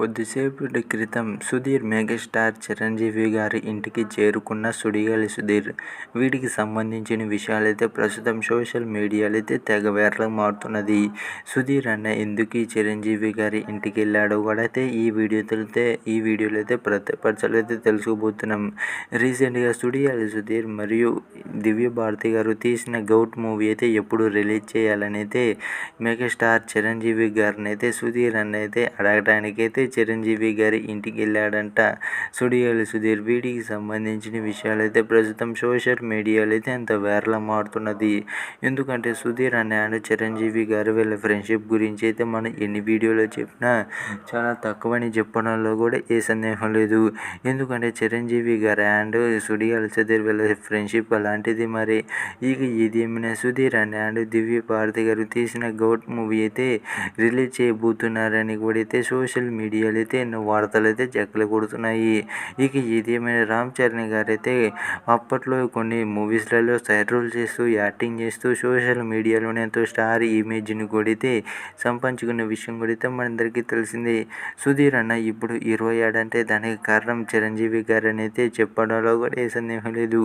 కొద్దిసేపటి క్రితం సుధీర్ మెగాస్టార్ చిరంజీవి గారి ఇంటికి చేరుకున్న సుడిగాలి సుధీర్. వీటికి సంబంధించిన విషయాలైతే ప్రస్తుతం సోషల్ మీడియాలో అయితే తెగ వైరల్గా మారుతున్నది. సుధీర్ అన్న ఎందుకు చిరంజీవి గారి ఇంటికి వెళ్ళాడో కూడా అయితే ఈ వీడియోతో అయితే ఈ వీడియోలో అయితే ప్రతి అయితే తెలుసుకోబోతున్నాం. రీసెంట్గా సుడిగాలి సుధీర్ మరియు దివ్య భారతి గారు తీసిన గౌట్ మూవీ అయితే ఎప్పుడు రిలీజ్ చేయాలని అయితే మెగాస్టార్ చిరంజీవి గారిని అయితే సుధీర్ అన్న అయితే అడగడానికి అయితే చిరంజీవి గారి ఇంటికి వెళ్ళాడంట సుడియాలి సుధీర్. వీటికి సంబంధించిన విషయాలు అయితే ప్రస్తుతం సోషల్ మీడియాలో అయితే అంత వైరల్గా మారుతున్నది. ఎందుకంటే సుధీర్ అన్న అండ్ చిరంజీవి గారు వీళ్ళ ఫ్రెండ్షిప్ గురించి అయితే మనం ఎన్ని వీడియోలో చెప్పినా చాలా తక్కువని చెప్పడంలో కూడా ఏ సందేహం లేదు. ఎందుకంటే చిరంజీవి గారు అండ్ సుడిగాలి సుధీర్ వీళ్ళ ఫ్రెండ్షిప్ అలాంటిది మరి. ఇక ఇదేమైనా సుధీర్ అన్న అండ్ దివ్య భారతి గారు తీసిన గౌట్ మూవీ అయితే రిలీజ్ చేయబోతున్నారని కూడా అయితే సోషల్ మీడియా మీడియాలు అయితే ఎన్నో వార్తలు అయితే చెక్కలు కొడుతున్నాయి. ఇక ఇదేమైనా రామ్ చరణ్ గారు అయితే అప్పట్లో కొన్ని మూవీస్లలో సైడ్ రోల్ చేస్తూ యాక్టింగ్ చేస్తూ సోషల్ మీడియాలోనే ఎంతో స్టార్ ఇమేజ్ని కూడా అయితే సంపాదించుకున్న విషయం కూడా మనందరికీ తెలిసిందే. సుధీర్ అన్న ఇప్పుడు ఇరవై ఏడంటే దానికి కారణం చిరంజీవి గారని అయితే చెప్పడంలో కూడా ఏ సందేహం లేదు.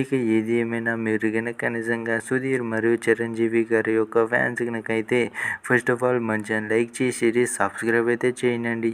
ఇక ఏది ఏమైనా మీరు కనుక నిజంగా సుధీర్ మరియు చిరంజీవి గారి యొక్క ఫ్యాన్స్ కనుక అయితే ఫస్ట్ ఆఫ్ ఆల్ మంచిగా లైక్ చేసి సబ్స్క్రైబ్ అయితే చేయండి.